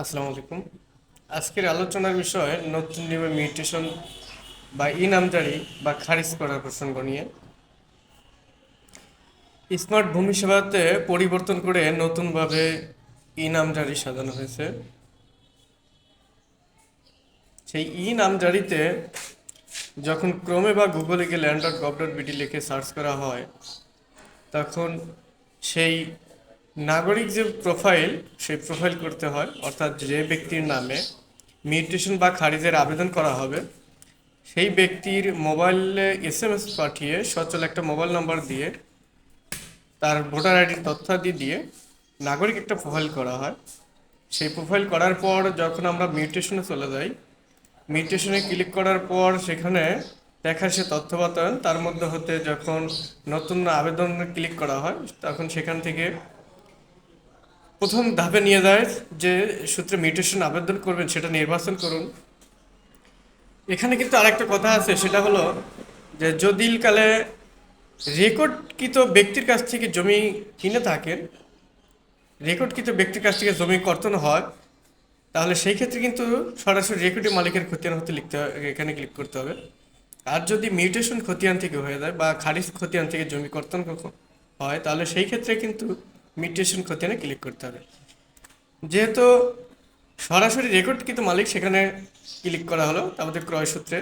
আসসালামু আলাইকুম। আজকের আলোচনার বিষয় নতুন নিয়মে মিউটেশন বা ই নামজারি বা খারিজ করার প্রসঙ্গ নিয়ে। স্মার্ট ভূমি সেবাতে পরিবর্তন করে নতুনভাবে ই নামজারি সাজানো হয়েছে। সেই ই নামজারিতে যখন ক্রমে বা গুগলে গিয়ে land dot gov dot BD লিখে সার্চ করা হয়, তখন সেই নাগরিক যে প্রোফাইল সেই প্রোফাইল করতে হয়, অর্থাৎ যে ব্যক্তির নামে মিউটেশন বা খারিজের আবেদন করা হবে, সেই ব্যক্তির মোবাইলে এস এম এস পাঠিয়ে সচল একটা মোবাইল নাম্বার দিয়ে তার ভোটার আইডির তথ্যাদি দিয়ে নাগরিক একটা প্রোফাইল করা হয়। সেই প্রোফাইল করার পর যখন আমরা মিউটেশনে চলে যাই মিউটেশনে ক্লিক করার পর সেখানে দেখা সে তথ্য বাতায়ন তার মধ্যে হতে যখন নতুন আবেদন ক্লিক করা হয়, তখন সেখান থেকে প্রথম ধাপে নিয়ে যায় যে সূত্রে মিউটেশন আবেদন করবেন, সেটা নির্বাচন করুন। এখানে কিন্তু আরেকটা কথা আছে, সেটা হলো যে যদি কালে রেকর্ডকৃত ব্যক্তির কাছ থেকে জমি কিনে থাকেন, রেকর্ডকৃত ব্যক্তির কাছ থেকে জমি কর্তন হয়, তাহলে সেই ক্ষেত্রে কিন্তু সরাসরি রেকর্ডের মালিকের খতিয়ান হতে লিখতে হবে, এখানে ক্লিক করতে হবে। আর যদি মিউটেশন খতিয়ান থেকে হয়ে যায় বা খারিজ খতিয়ান থেকে জমি কর্তন হয়, তাহলে সেই ক্ষেত্রে কিন্তু মিউটেশন খতিয়ানে ক্লিক করতে হবে। যেহেতু সরাসরি রেকর্ড কিন্তু মালিক সেখানে ক্লিক করা হলো আমাদের ক্রয় সূত্রে।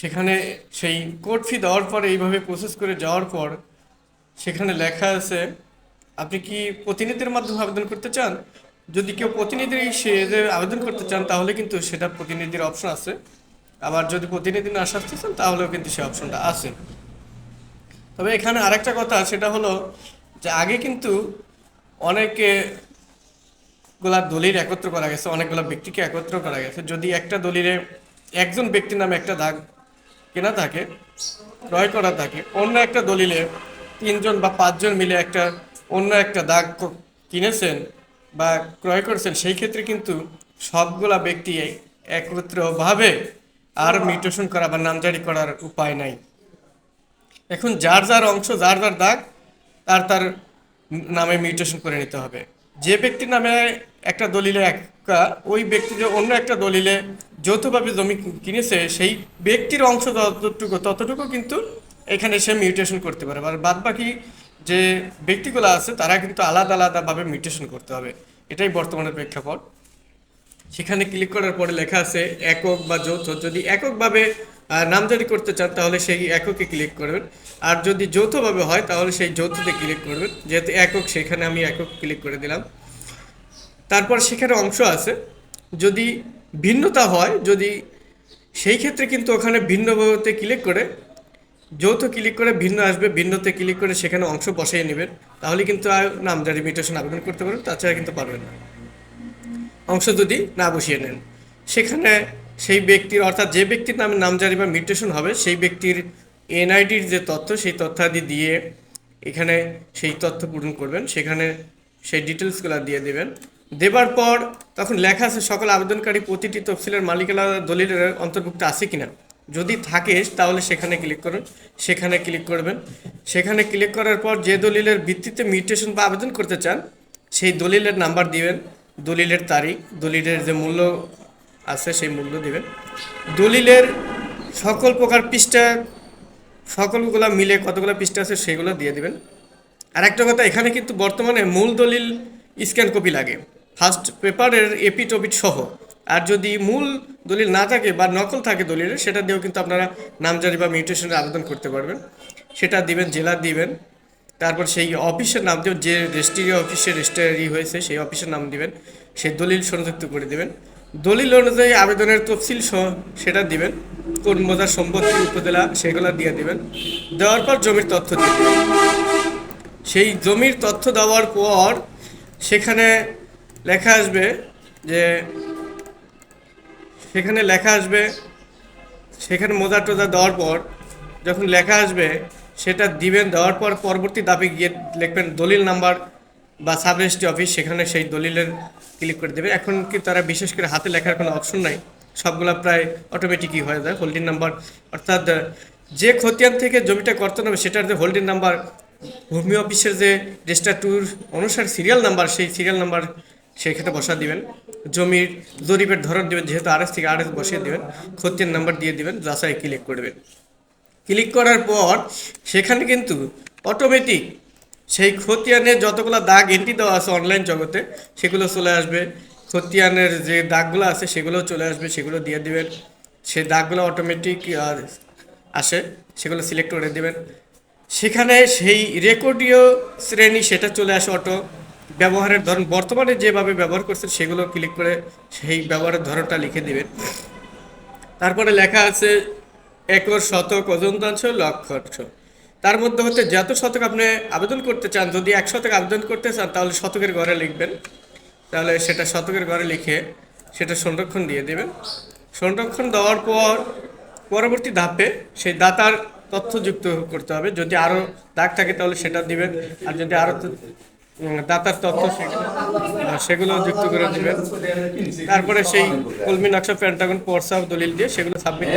সেখানে সেই কোর্ট ফি দেওয়ার পর এইভাবে প্রসেস করে যাওয়ার পর সেখানে লেখা আছে, আপনি কি প্রতিনিধির মাধ্যমে আবেদন করতে চান? যদি কেউ প্রতিনিধি সে আবেদন করতে চান, তাহলে কিন্তু সেটা প্রতিনিধির অপশন আছে। আবার যদি প্রতিনিধি না আসতে চান, তাহলেও কিন্তু সে অপশনটা আছে। তবে এখানে আরেকটা কথা, সেটা হলো যে আগে কিন্তু অনেকে গুলা দলিল একত্র করা গেছে, অনেকগুলো ব্যক্তিকে একত্র করা গেছে। যদি একটা দলিলে একজন ব্যক্তির নামে একটা দাগ কেনা থাকে, ক্রয় করা থাকে, অন্য একটা দলিলে তিনজন বা পাঁচজন মিলে একটা অন্য একটা দাগ কিনেছেন বা ক্রয় করেছেন, সেই ক্ষেত্রে কিন্তু সবগুলা ব্যক্তি একত্রভাবে আর মিউটেশন করা বা নামজারি করার উপায় নাই। এখন যার যার অংশ, যার যার দাগ তার তার নামে মিউটেশন করে নিতে হবে। যে ব্যক্তির নামে একটা দলিলে একা, ওই ব্যক্তি যে অন্য একটা দলিলে যৌথভাবে জমি কিনেছে, সেই ব্যক্তির অংশ যতটুকু, ততটুকু কিন্তু এখানে সে মিউটেশন করতে পারে আর বাদ বাকি যে ব্যক্তিগুলো আছে, তারা কিন্তু আলাদা আলাদাভাবে মিউটেশন করতে হবে। এটাই বর্তমানের প্রেক্ষাপট। সেখানে ক্লিক করার পরে লেখা আছে, একক বা যৌথ। যদি এককভাবে নামজারি করতে চান, তাহলে সেই এককে ক্লিক করবেন। আর যদি যৌথভাবে হয়, তাহলে সেই যৌথতে ক্লিক করবেন। যেহেতু একক, সেখানে আমি একক ক্লিক করে দিলাম। তারপর সেখানে অংশ আছে। যদি ভিন্নতা হয়, যদি সেই ক্ষেত্রে কিন্তু ওখানে ভিন্নতে ক্লিক করে, যৌথ ক্লিক করে ভিন্ন আসবে, ভিন্নতে ক্লিক করে সেখানে অংশ বসাই নেবেন, তাহলে কিন্তু আর নামজারি মিউটেশন আবেদন করতে পারবেন, তাছাড়া কিন্তু পারবেন না। অংশ যদি না বসিয়ে নেন। সেখানে সেই ব্যক্তির, অর্থাৎ যে ব্যক্তির নামে নামজারি বা মিউটেশন হবে, সেই ব্যক্তির এনআইডির যে তথ্য, সেই তথ্যাদি দিয়ে এখানে সেই তথ্য পূরণ করবেন। সেখানে সেই ডিটেলসগুলো দিয়ে দেবেন। দেবার পর তখন লেখা আছে, সকল আবেদনকারী প্রতিটি তফসিলের মালিকানা দলিলের অন্তর্ভুক্ত আছে কিনা? যদি থাকে, তাহলে সেখানে ক্লিক করুন। সেখানে ক্লিক করবেন। সেখানে ক্লিক করার পর যে দলিলের ভিত্তিতে মিউটেশন বা আবেদন করতে চান, সেই দলিলের নাম্বার দিবেন, দলিলের তারিখ, দলিলের যে মূল্য আছে, সেই মূল্য দিবেন। দলিলের সকল প্রকার পৃষ্ঠা, সকলগুলো মিলে কতগুলো পৃষ্ঠা আছে সেগুলো দিয়ে দিবেন। আর একটা কথা, এখানে কিন্তু বর্তমানে মূল দলিল স্ক্যান কপি লাগে। ফার্স্ট পেপারের এপিট সহ। আর যদি মূল দলিল না থাকে বা নকল থাকে দলিলের সেটা দিয়েও কিন্তু আপনারা নামজারি বা মিউটেশনের আবেদন করতে পারবেন। সেটা দিবেন, জেলা দিবেন। তারপর সেই অফিসের নাম দিবেন যে রেজিস্ট্রি অফিসে রেজিস্ট্রি হয়েছে, সেই অফিসের নাম দিবেন। সেই দলিল সংযুক্ত করে দিবেন। দলিল অনুযায়ী আবেদনের তফসিল সেটা দিবেন, কোন মজার সম্পত্তি উপজেলা সেগুলো দিয়ে দিবেন। দেওয়ার পর জমির তথ্য দিবেন। সেই জমির তথ্য দেওয়ার পর সেখানে লেখা আসবে যে, সেখানে লেখা আসবে, সেখানে মোজা টোজা দেওয়ার পর যখন লেখা আসবে, সেটা দিবেন, দেওয়ার পর পরবর্তী দাবি গিয়ে লিখবেন দলিল নাম্বার বা সাব রেজিস্ট্রি অফিস সেখানে সেই দলিলের ক্লিক করে দেবে। এখন কি তারা বিশেষ করে হাতে লেখার কোনো অপশন নাই? সবগুলা প্রায় অটোমেটিকই হয়ে যায় হোল্ডিং নাম্বার অর্থাৎ যে খতিয়ান থেকে জমিটা করতে হবে, সেটার যে হোল্ডিং নাম্বার ভূমি অফিসের যে রেজিস্টার টুর অনুসার সিরিয়াল নাম্বার সেই সিরিয়াল নাম্বার সেক্ষেত্রে বসা দিবেন। জমির জরিপের ধরন দিবেন, যেহেতু আরএস থেকে আরএস বসিয়ে দিবেন, খতিয়ান নাম্বার দিয়ে দিবেন, যাচাই ক্লিক করবেন। ক্লিক করার পর, সেখানে কিন্তু অটোমেটিক সেই খতিয়ানের যতগুলো দাগ এন্ট্রি দেওয়া আছে অনলাইন জগতে, সেগুলো চলে আসবে। খতিয়ানের যে দাগগুলো আছে, সেগুলো চলে আসবে, সেগুলো দিয়ে দিবেন। সে দাগগুলো অটোমেটিক আসে, সেগুলো সিলেক্ট করে দেবেন। সেখানে সেই রেকর্ডীয় শ্রেণি, সেটা চলে আসে অটো ব্যবহারের ধরন, বর্তমানে যেভাবে ব্যবহার করছেন, সেগুলো ক্লিক করে সেই ব্যবহারের ধরনটা লিখে দিবেন। তারপরে লেখা আছে, একর, শতক অজন্তাংশ লক্ষাংশ তার মধ্যে হচ্ছে যত শতক আপনি আবেদন করতে চান, যদি এক শতক আবেদন করতে চান, তাহলে শতকের ঘরে লিখবেন। তাহলে সেটা শতকের ঘরে লিখে সেটা সংরক্ষণ দিয়ে দেবেন। সংরক্ষণ দেওয়ার পর পরবর্তী ধাপে সেই দাতার তথ্য যুক্ত করতে হবে। যদি আরও দাগ থাকে, তাহলে সেটা দিবেন। আর যদি আরও দাতার তথ্য সেগুলো যুক্ত করে দিবেন। তারপরে সেই কলমি নকশা প্যান্টাগন পর্সা দলিল দিয়ে সেগুলো সাবমিট